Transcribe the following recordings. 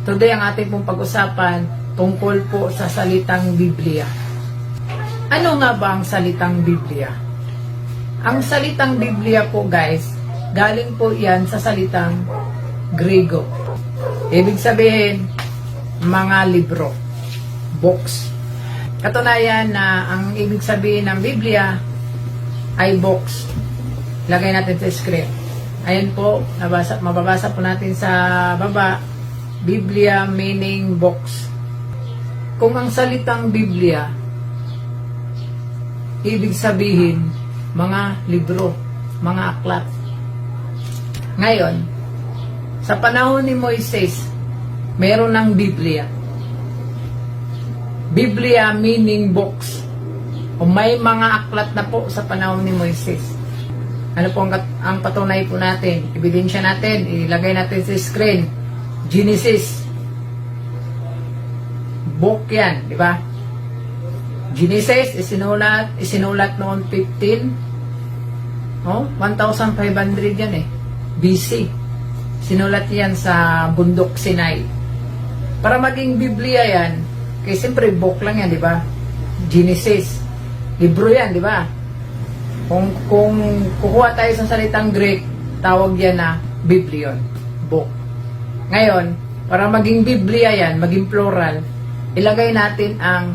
Today ang ating pong pag-usapan tungkol po sa salitang Biblia. Ano nga ba ang salitang Biblia? Ang salitang Biblia po guys, galing po yan sa salitang Grego. Ibig sabihin, mga libro, books. Katunayan na ang ibig sabihin ng Biblia ay books. Lagay natin sa screen. Ayan po, nabasa, mababasa po natin sa baba, Biblia meaning books. Kung ang salitang Biblia, ibig sabihin, mga libro, mga aklat. Ngayon, sa panahon ni Moises, meron ng Biblia. Biblia meaning books. O may mga aklat na po sa panahon ni Moises. Ano po ang, ang patunay po natin? Ebidensya natin, ilagay natin sa screen. Genesis. Book yan, di ba? Genesis, isinulat, isinulat noon 15, oh, 1,500 yan eh, BC. Sinulat yan sa bundok Sinai. Para maging Biblia yan, kasi siyempre book lang yan, di ba? Genesis. Libro yan, di ba? Kung, kung kukuha tayo sa salitang Greek, tawag yan na Biblion, book. Ngayon, para maging Biblia yan, maging plural, ilagay natin ang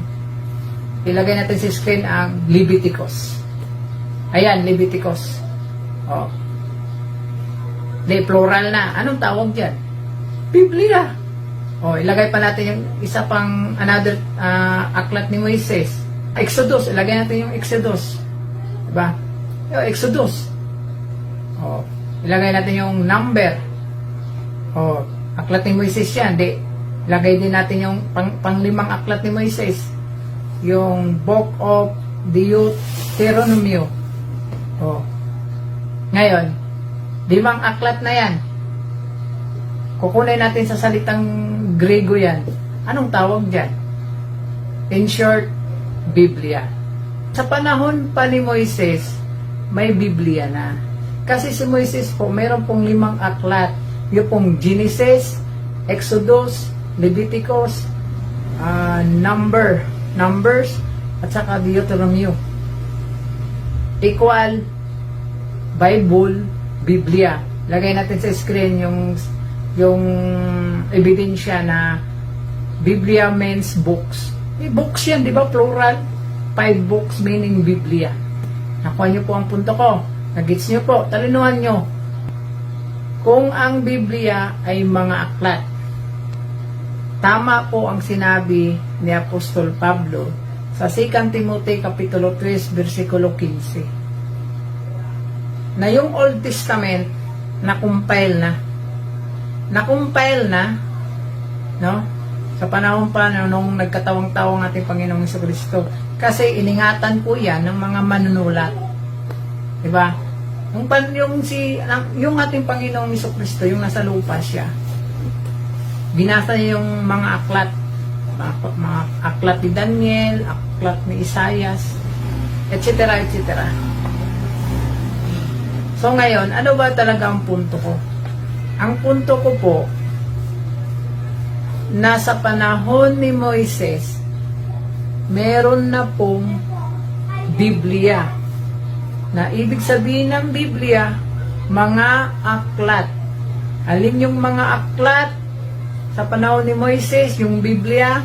ilagay natin sa screen ang Leviticus. Ayan, Leviticus. Oh. Di, plural na. Anong tawag dyan? Biblia. O, ilagay pa natin yung isa pang another ah, aklat ni Moises. Exodus. Ilagay natin yung Exodus. Diba? Yung Exodus. O, ilagay natin yung number. O, aklat ni Moises yan. Di, ilagay din natin yung pang, panglimang aklat ni Moises. Yung Book of Deuteronomy. O, ngayon, limang aklat na yan. Kukunin natin sa salitang Grego yan. Anong tawag dyan? In short, Biblia. Sa panahon pa ni Moises, may Biblia na. Kasi si Moises po, meron pong limang aklat. Yung pong Genesis, Exodus, Leviticus, ah, Number, Numbers, at saka Deuteronomy. Equal, Bible, Biblia. Lagay natin sa screen yung yung ebidensya na Biblia means books. May books yan, di ba? Plural. Five books meaning Biblia. Nakuha niyo po ang punto ko. Nagits niyo po. Talinuhan niyo. Kung ang Biblia ay mga aklat, tama po ang sinabi ni Apostol Pablo sa 2 Timothy Kapitulo 3, versikulo 15 na yung Old Testament na-compile na. Na-compile na no? Sa panahon pa nung nagkatawang-tawang ating Panginoong Kristo. Kasi iningatan po yan ng mga manunulat. Di ba yung, pan, yung, si, yung ating Panginoong Hesus Kristo yung nasa lupa siya binasa niya yung mga aklat mga, mga aklat ni Daniel aklat ni Isaias etc etc So ngayon, ano ba talaga ang punto ko? Ang punto ko po, nasa panahon ni Moises, meron na pong Biblia. Na ibig sabihin ng Biblia, mga aklat. Alin yung mga aklat sa panahon ni Moises, yung Biblia,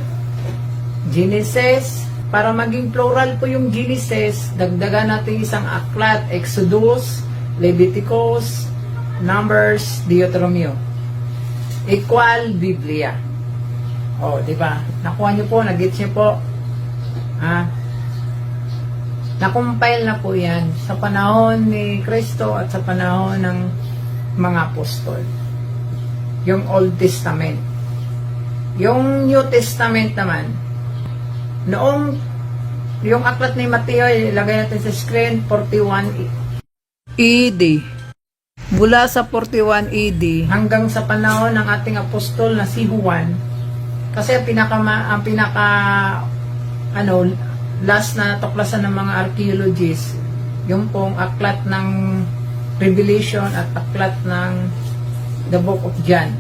Genesis, para maging plural po yung Genesis, dagdagan natin isang aklat, Exodus, Leviticus, Numbers, Deuteronomy. Equal Biblia. O, di ba? Nakuha niyo po, nag-gets niyo po. Ha? Nakumpile na po yan sa panahon ni Kristo at sa panahon ng mga apostol. Yung Old Testament. Yung New Testament naman, noong yung aklat ni Mateo, ilagay natin sa screen, 41 AD. Mula sa 41 AD hanggang sa panahon ng ating apostol na si Juan, kasi ang pinaka, ang pinaka, ano, last na tuklasan ng mga archaeologists, yung pong aklat ng Revelation at aklat ng the Book of John.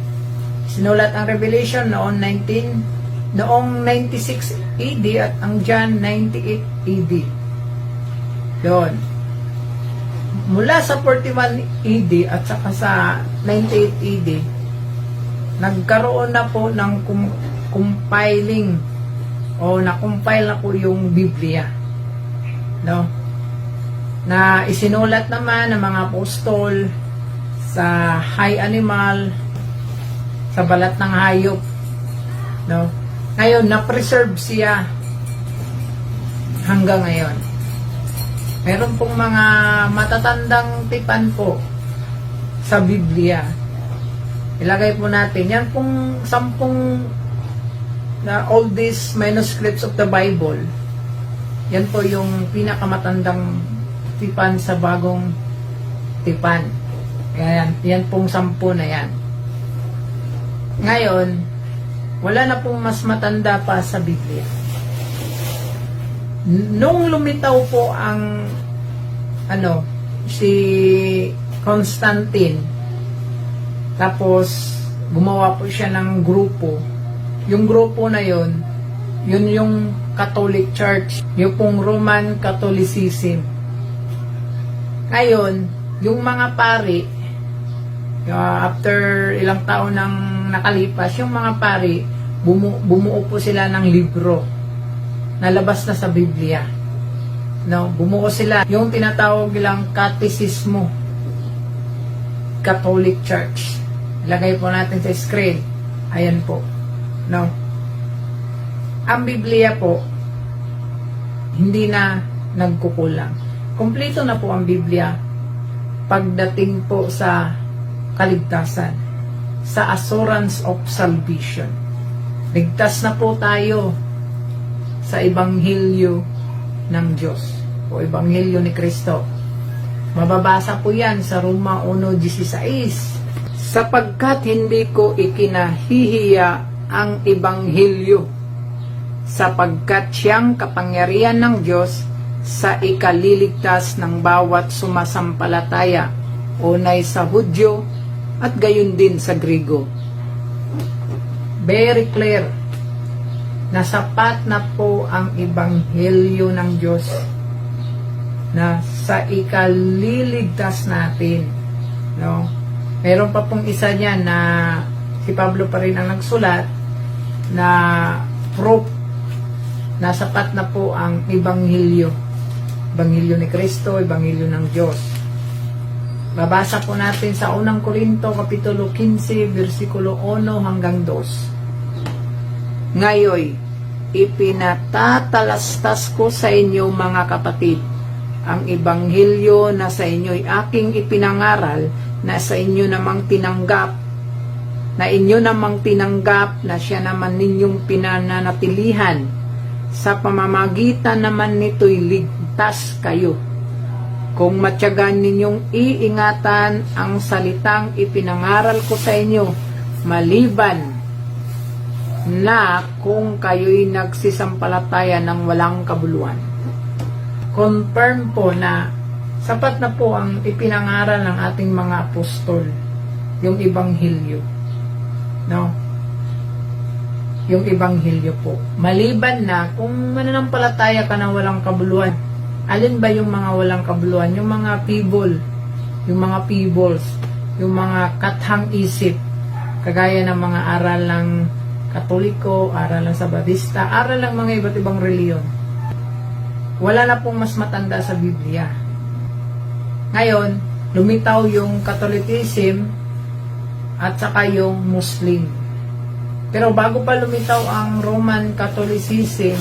Sinulat ang Revelation noong 19 noong 96 AD at ang John 98 AD. Yun. Mula sa 41 AD at saka sa 98 AD, nagkaroon na po ng kum- compiling o na-compile na po yung Biblia. No? Na isinulat naman ng mga apostol sa high animal, sa balat ng hayop. No? Ngayon, na-preserve siya hanggang ngayon. Meron pong mga matatandang tipan po sa Biblia. Ilagay po natin. Yan pong sampung na oldest manuscripts of the Bible. Yan po yung pinakamatandang tipan sa bagong tipan. Yan, yan pong sampu na yan. Ngayon, wala na pong mas matanda pa sa Biblia. Nung lumitaw po ang ano, si Constantine, tapos gumawa po siya ng grupo. Yung grupo na yon, yun yung Catholic Church, yung pong Roman Catholicism. Ngayon, yung mga pari, uh, after ilang taon nang nakalipas, yung mga pari, bumu- bumuo po sila ng libro nalabas na sa Biblia. No, bumuo sila yung tinatawag nilang katisismo. Catholic Church. Lagay po natin sa screen. Ayan po. No. Ang Biblia po hindi na nagkukulang. Kompleto na po ang Biblia pagdating po sa kaligtasan, sa assurance of salvation. Ligtas na po tayo sa Ebanghelyo ng Diyos o Ebanghelyo ni Kristo. Mababasa po yan sa Roma 1.16 sapagkat hindi ko ikinahihiya ang Ebanghelyo sapagkat siyang kapangyarihan ng Diyos sa ikaliligtas ng bawat sumasampalataya unay sa Hudyo at gayon din sa Grigo. Very clear na sapat na po ang Ebanghelyo ng Diyos na sa ikaliligtas natin. No? Meron pa pong isa niyan na si Pablo pa rin ang nagsulat na proof na sapat na po ang Ebanghelyo. Ebanghelyo ni Kristo, Ebanghelyo ng Diyos. Babasa po natin sa unang Korinto, Kapitulo 15, versikulo 1 hanggang 2. Ngayoy, ipinatatalastas ko sa inyo mga kapatid, ang ebanghelyo na sa inyo'y aking ipinangaral, na sa inyo namang tinanggap, na inyo namang tinanggap, na siya naman ninyong pinananatilihan, sa pamamagitan naman nito'y ligtas kayo. Kung matyagan ninyong iingatan ang salitang ipinangaral ko sa inyo, maliban na kung kayo'y nagsisampalataya ng walang kabuluhan. Confirm po na sapat na po ang ipinangaral ng ating mga apostol, yung Ebanghelyo. No? Yung Ebanghelyo po. Maliban na kung mananampalataya ka ng walang kabuluhan, alin ba yung mga walang kabuluhan? Yung mga people, yung mga peoples, yung mga kathang isip, kagaya ng mga aral ng Katoliko, aral ng Sabadista, aral ng mga iba't ibang reliyon. Wala na pong mas matanda sa Biblia. Ngayon, lumitaw yung Catholicism at saka yung Muslim. Pero bago pa lumitaw ang Roman Catholicism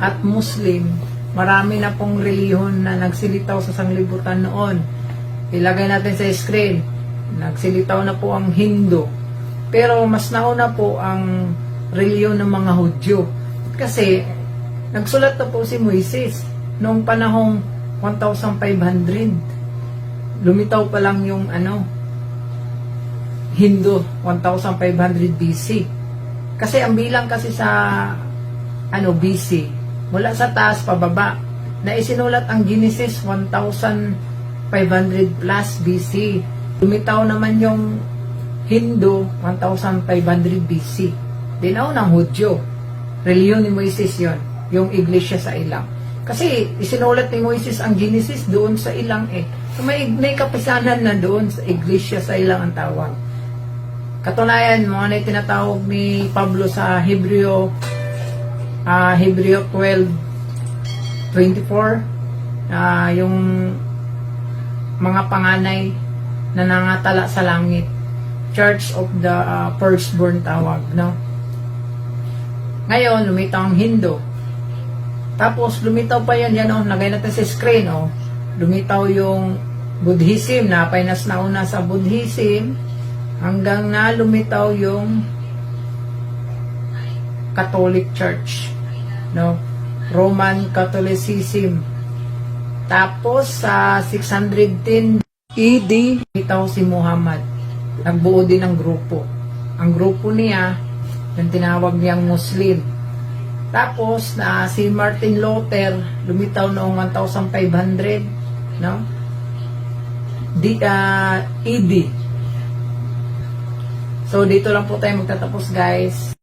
at Muslim, marami na pong reliyon na nagsilitaw sa sanglibutan noon. Ilagay natin sa screen. Nagsilitaw na po ang Hindu. Pero mas nauna po ang reliyon ng mga Hudyo. Kasi nagsulat na po si Moises noong panahong 1,500. Lumitaw pa lang yung ano, Hindu, 1,500 BC. Kasi ang bilang kasi sa ano BC, mula sa taas pababa, na isinulat ang Genesis 1,500 plus BC. Lumitaw naman yung Hindu, 1500 BC. Dinaw ng Hudyo. Reliyon ni Moises yon yung iglesia sa ilang. Kasi isinulat ni Moises ang Genesis doon sa ilang eh. So may, may kapisanan na doon sa iglesia sa ilang ang tawag. Katunayan, mga na tinatawag ni Pablo sa Hebreo, ah Hebreo 12, 24, ah yung mga panganay na nangatala sa langit. Church of the ah, Firstborn tawag, no? Ngayon, lumitaw ang Hindu. Tapos, lumitaw pa yan, yan o, lagay natin sa screen, o. Lumitaw yung Buddhism, napay nas na una sa Buddhism, hanggang na lumitaw yung Catholic Church, no? Roman Catholicism. Tapos, sa 610 ED, lumitaw si Muhammad. Nagbuo din ng grupo. Ang grupo niya, yung tinawag niyang Muslim. Tapos, na si Martin Luther, lumitaw noong 1500, no? Di, ah, ED. So, dito lang po tayo magtatapos, guys.